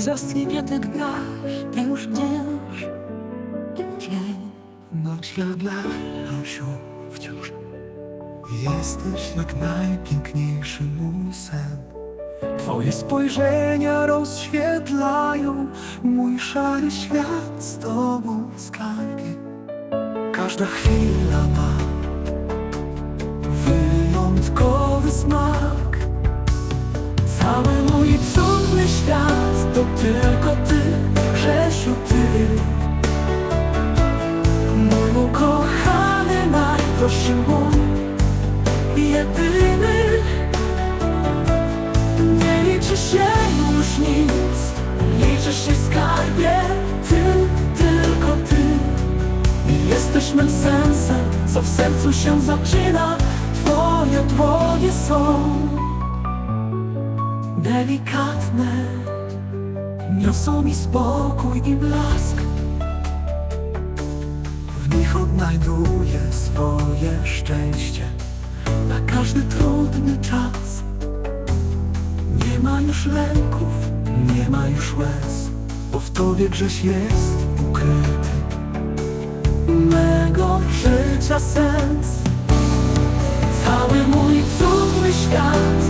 Zaschnie ty grasz, ty już wiesz Gdzie noc jadła Rosiu wciąż. Jesteś jak najpiękniejszy mój sen Twoje spojrzenia rozświetlają Mój szary świat z tobą skarbie. Każda chwila ma To tylko ty, Grzesiu, ty. Mój ukochany najdroższy mój Jedyny. Nie liczy się już nic Liczy się skarbie. Ty, tylko ty. Jesteś mym sensem Co w sercu się zaczyna. Twoje dłonie są Delikatne Niosą mi spokój i blask. W nich odnajduję swoje szczęście. Na każdy trudny czas. Nie ma już lęków, nie ma już łez. Bo w Tobie Grześ jest ukryty. Mego życia sens. Cały mój cudny świat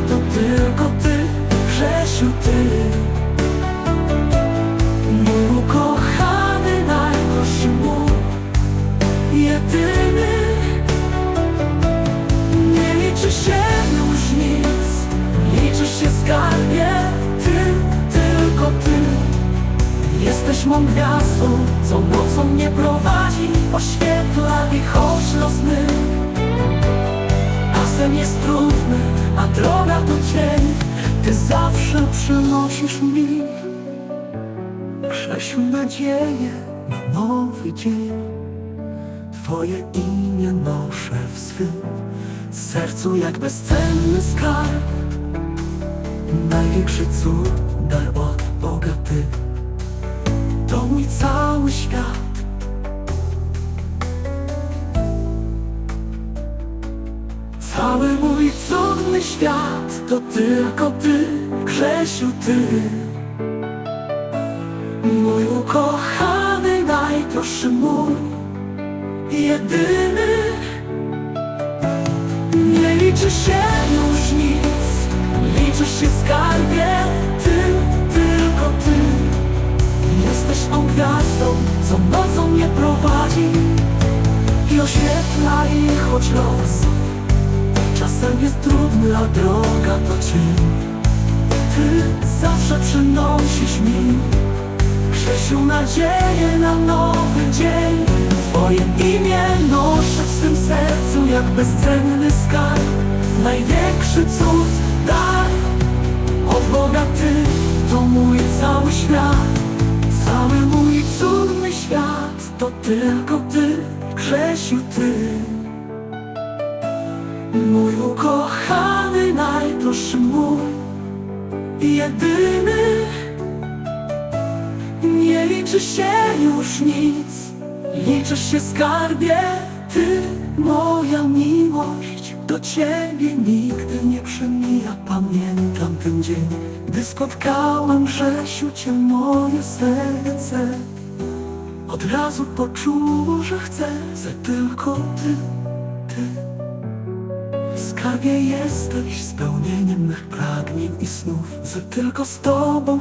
Mą gwiazdą, co nocą mnie prowadzi Oświetla i choć los my. Czasem jest trudny, a droga to cień Ty zawsze przynosisz mi Grzesiu nadzieję na nowy dzień. Twoje imię noszę w swym sercu jak bezcenny skarb. Największy cud, dar od Cały mój cudny świat To tylko Ty, Grzesiu, Ty. Mój ukochany, najdroższy mój Jedyny. Nie liczy się już nic Liczy się skarbie Ty, tylko Ty. Jesteś tą gwiazdą, co nocą mnie prowadzi I oświetla i choć los Czasem jest trudny, a droga to czyn Ty zawsze przynosisz mi Grzesiu nadzieję na nowy dzień. Twoje imię noszę w swym sercu jak bezcenny skarb. Największy cud dar od Boga Ty To mój cały świat. Cały mój cudny świat To tylko Ty, Grzesiu Ty Mój ukochany, najdroższy mój Jedyny. Nie liczy się już nic Liczy się skarbie. Ty, moja miłość Do Ciebie nigdy nie przemija. Pamiętam ten dzień Gdy spotkałam Grzesiu Cię moje serce. Od razu poczuło, że chcę Że tylko Ty, Ty Skarbie jesteś spełnieniem mych pragnień i snów, że tylko z Tobą